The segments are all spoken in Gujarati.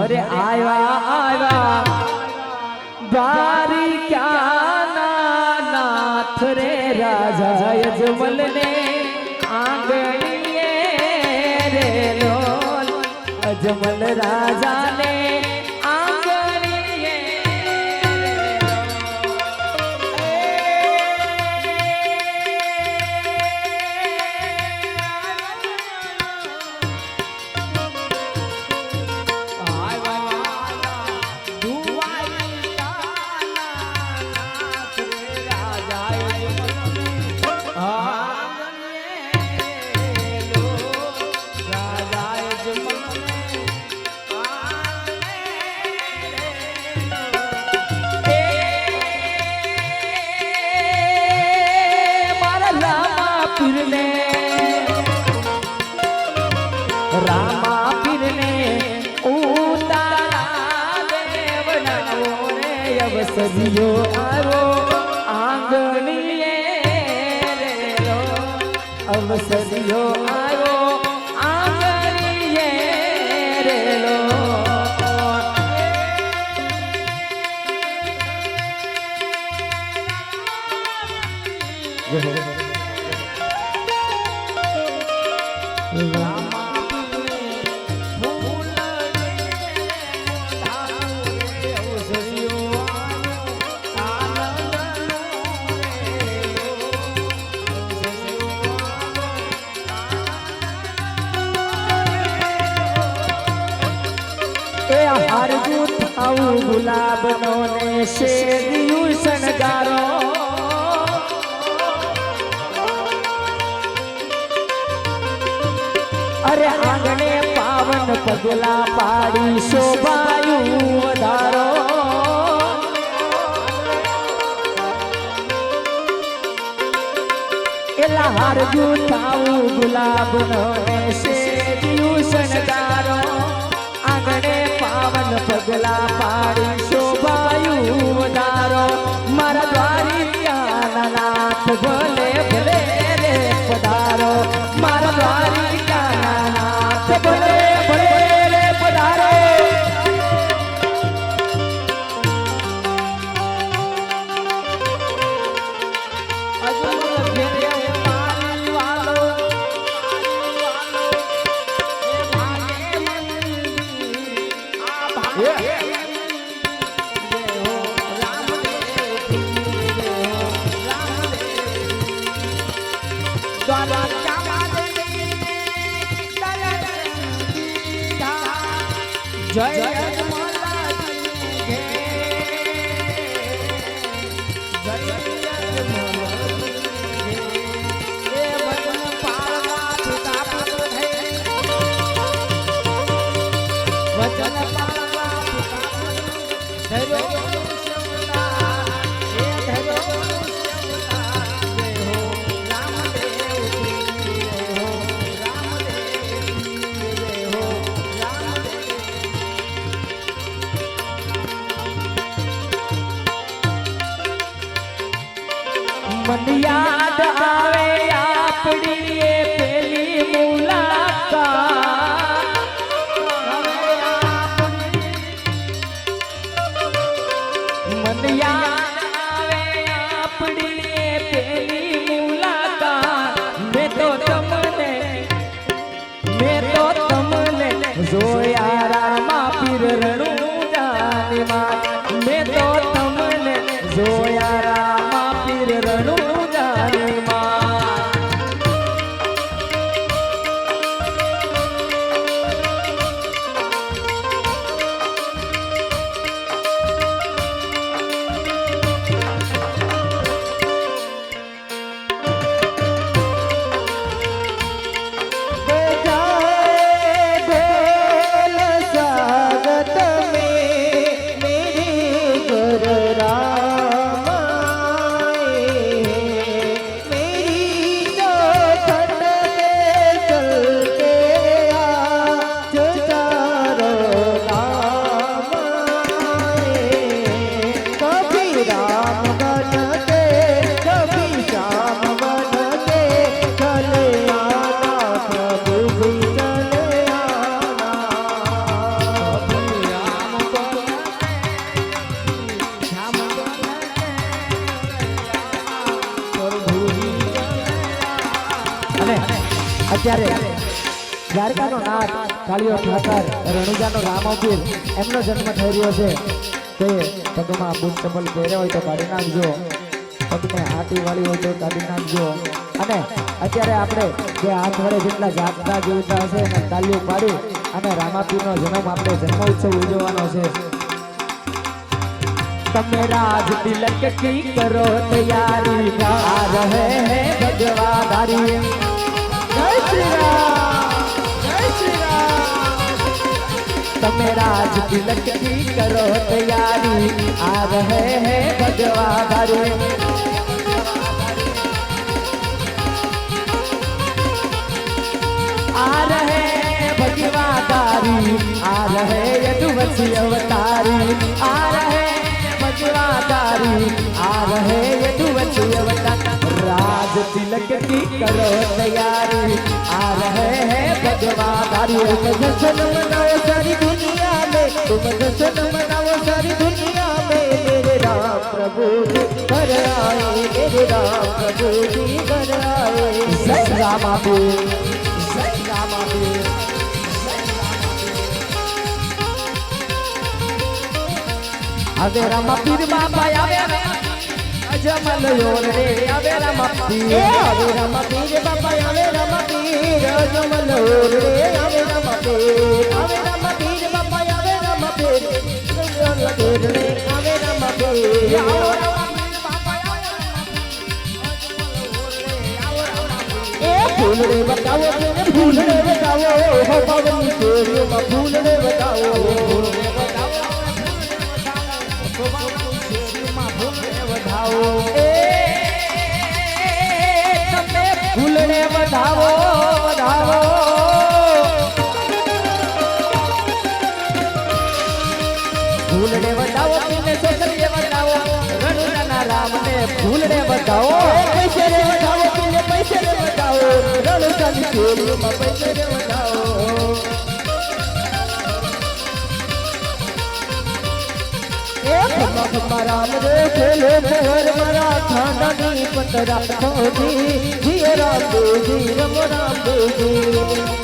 અરે આવ્યા આવ્યા બારી ક્યાના નાથ રે રાજા યજમલ ને આંગણીએ રે લોલ અજમલ રાજા अब सदियों આવું ગુલાબનો ને શેરિયું શણગારો. અરે આંગણે પાવન પગલા પાડી શોભાયું વધારો. એલા હારજુ તાવું ગુલાબનો ને પગલા પાડી જય વચન પાળવા ધરો અને અત્યારે દ્વારકાનો નાથ, કાળીઓ ઠાકર, રણુજાનો રામ એમનો જન્મ થઈ રહ્યો છે. તે પગમાં બૂટ ચંપલ પહેર્યા હોય તો કાઢી નાખજો. પગને હાથી વાળી હોય તો કાઢી નાખજો. અને અત્યારે આપણે જે હાથ વડે જેટલા જાતના જીવતા હશે એને તાલીઓ પાડી અને રામાપીરનો જન્મ આપણે જન્મોત્સવ ઉજવવાનો છે. તમે રાજ તિલક કી કરો તૈયારી જા રહે હે ભગવાદારી राज करो तैयारी। आ रहे हैं भगवा आ रहे भगवा गारी आ रहे यदुवसी अवतारी। आ रहे भगवा गारी आ रहे यदुवसी अवतारी। आज तिलक की करो तैयारी। आ रहे हैं भगवान। तुम जश्न मनाओ सारी दुनिया में। तुम जश्न मनाओ सारी दुनिया में। मेरे राम प्रभु पर आए। मेरे राम प्रभु जी पर आए। सही रामा सही रामा रामा पीर बाबा आवे। યોર રે આવે રામાપીર હવે રામાપીર બાપા આવે રામાપીર અજમલ યોર રે આવે રામાપીર આવે રામાપીર બાપા આવે રામાપીર અજમલ રે આવે રામાપીર આવો રામાપીર બાપા એ ફૂલ રે બતાવો ફૂલ રે બતાવો હો પવનની કેરીઓમાં ફૂલ રે બતાવો ફૂલ રે બતાવો ફૂલને વધાવો વધાવો. ફૂલને વધાવો તીને છોકરીએ વધાવો રણુજાના રામને ફૂલને વધાવો. પૈસે રે વધાવો તીને પૈસે રે વધાવો. રણુજાની કેરીઓમાં પૈસે રે વધાવો. ખમ્મા રામ રે ખેલે મોહર મારા ખાંડાની પતરા ખોજી જીય રામ દેજી રમ રામ દેજી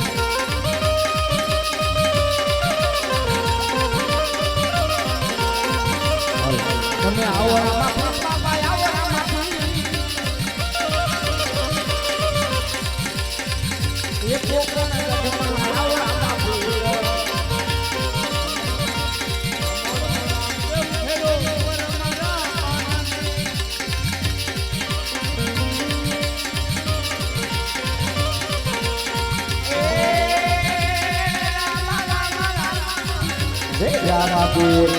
તમે આવો રામા જય રામાપીર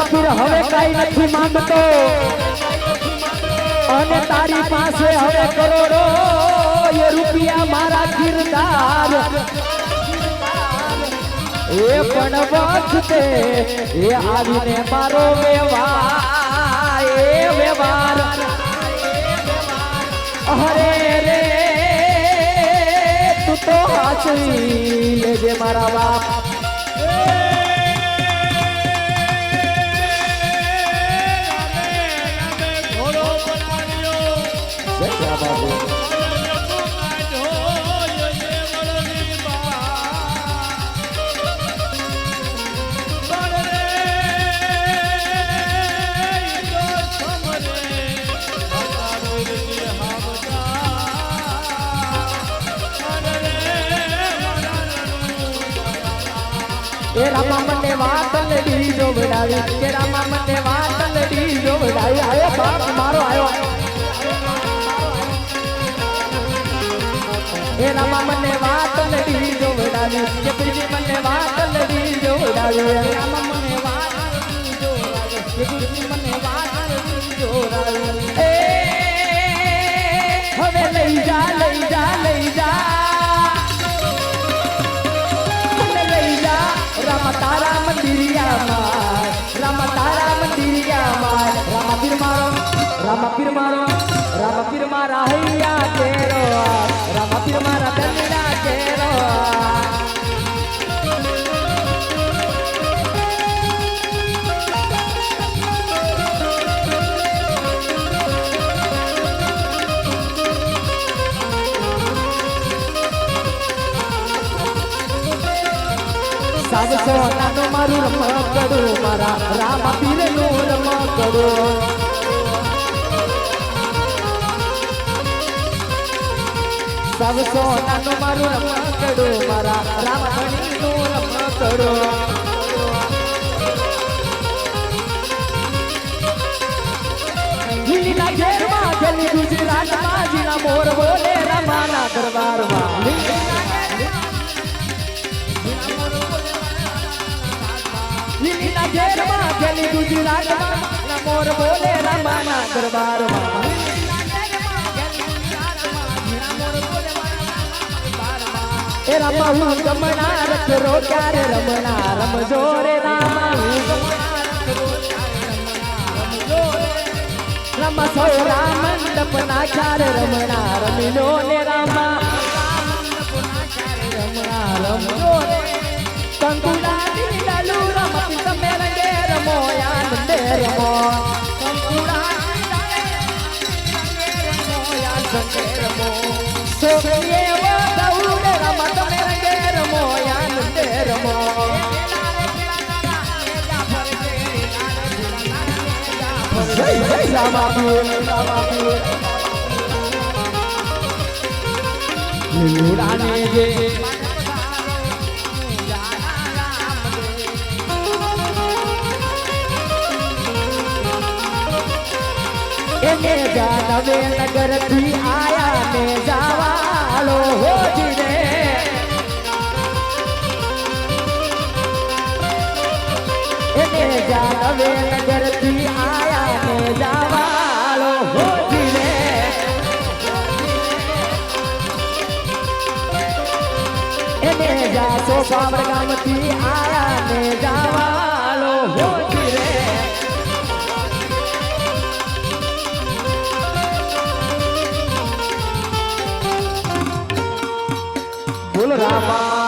રામાપીર હવે કઈ નથી માંગતો. અને તારી પાસે હવે કરોડો, એ રૂપિયા મારા કિરદાર. એ પણ વખતે એ આવીને મારો વ્યવહાર, એ વ્યવહાર. અરે રે, તું તો હાચવી લેજે મારા બાપ. બાપુ એ રામા મને વાત લડી જોવડાવી કે રામા મને વાત લડી જોવડાવી. આયો બાપ, મારો આયો. એ રામા મને વાત લડી જોવડાવી કે પ્રીતિ મને વાત લડી જોવડાવી રામા મને વાત લડી જોવડાવી કે પ્રીતિ મને વાત લડી જોવડાવી એ, હવે લઈ જા લઈ જા લઈ જા. મને લઈ જા. રામ તારા મંદિરિયામાં. રામ તારા મંદિરિયામાં. રામ પીર મારો, રામ પીર મારો, રામ પીર મારા હૈયા કેરો મારું મારા રામ પીરનું રમકડું સબ સોનાનું મારું રમકડું મારા રામ મણીનું રમકડું લીલા ઘેરમાં ગલી ગુજરાતમાં જીના મોર બોલે રમાના દરબારમાં. લીલીના ઘેરમાં ગલી ગુજરાતમાં જીના મોર બોલે રમાના દરબારમાં. એ રામા, હું ગમના રખ રો ક્યારે રમના રમજો રે રામા, હું ગમણા રખ રો ક્યારે રમણા રમજો રે. રમા. મંડપ ના ચાર રમણા રમીનો ને રામા રમણા રે રમો છોકરીએ દৌડે રમો રંગે રમો આનંદે રમો જય જય રામાપીર રામાપીર લીલુડાને જે એને જાનવે નગરથી આયા ને જાવાળો હોજી રે એને જાનવે નગરથી આયા ને જાવાળો હોજી રે એને જાસો સોપાવર ગામથી આયા ને જાવા બોલ રામા